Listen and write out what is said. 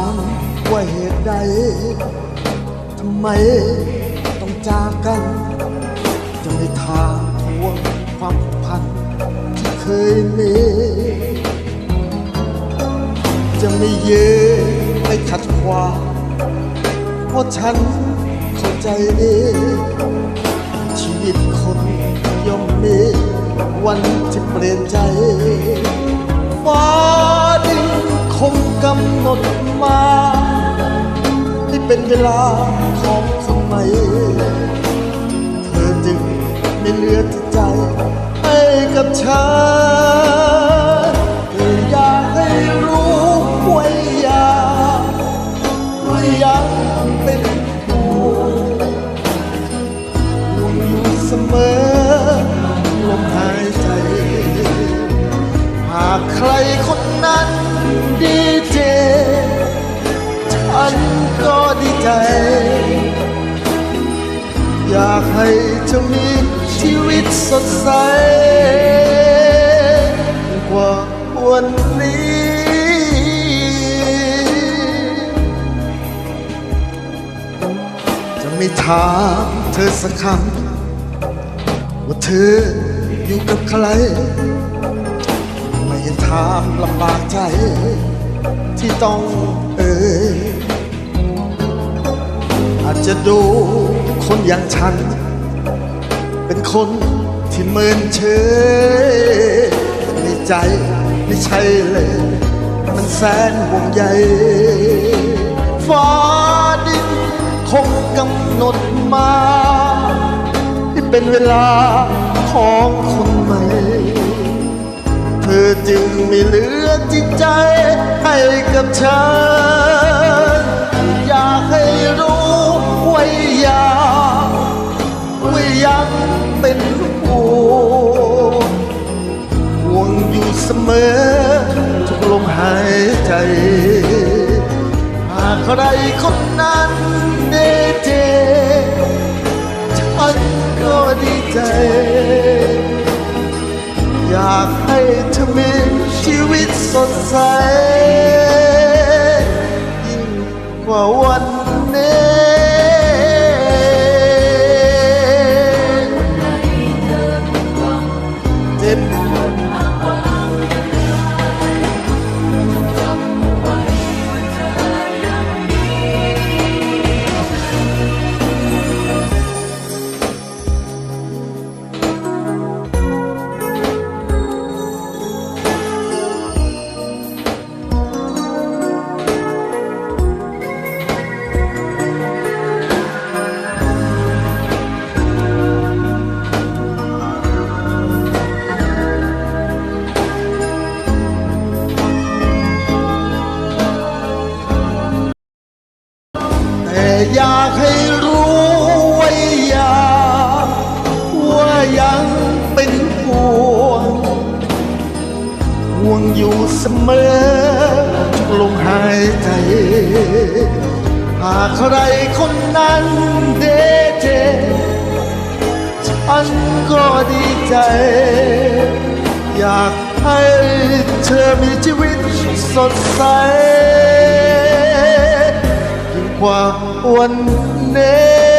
ามว่าเหตุใดทำไมต้องจากกัน จะไม่ถามทวงความผูกพันที่เคยมี จะไม่เย้ไม่ขัดขวางเพราะฉันเข้าใจดี กำหนดมาให้เป็นเวลาของคนใหม่เธอจึงไม่เหลือดใจให้กับฉันเธออยากให้รู้ว่าอยากว่ายังเป็นห่วงห่วงอยู่เสมอลมหายใจ หากใครคน อยากให้เธอมีชีวิตสดใส กว่าวันนี้ จะไม่ถามเธอสักคำว่าเธออยู่กับใคร ไม่ถามลำบากใจ ที่ต้องเอ่ยอาจจะดู คนอย่างฉัน เป็นคนที่เมินเฉยแต่ในใจไม่ใช่เลย มันแสนห่วงใยฟ้าดินคงกำหนดมาที่เป็นเวลาของคนใหม่เธอจึงไม่เหลือจิตใจให้กับฉัน ยังเป็นห่วงห่วงอยู่เสมอทุกลมหายใจ หากใครคนนั้นเดเจฉันก็ดีใจ อยากให้เธอมีชีวิตสดใส ยิ่งกว่าวัน อยากให้รู้ไว่าอยากว่ายังเป็นห่วงห่วงอยู่เสมอทุกลมหายใจ หากใครคนนั้นเดเจฉันก็ดีใจ อยากให้เธอมีชีวิตสดใส ว่าวันนี้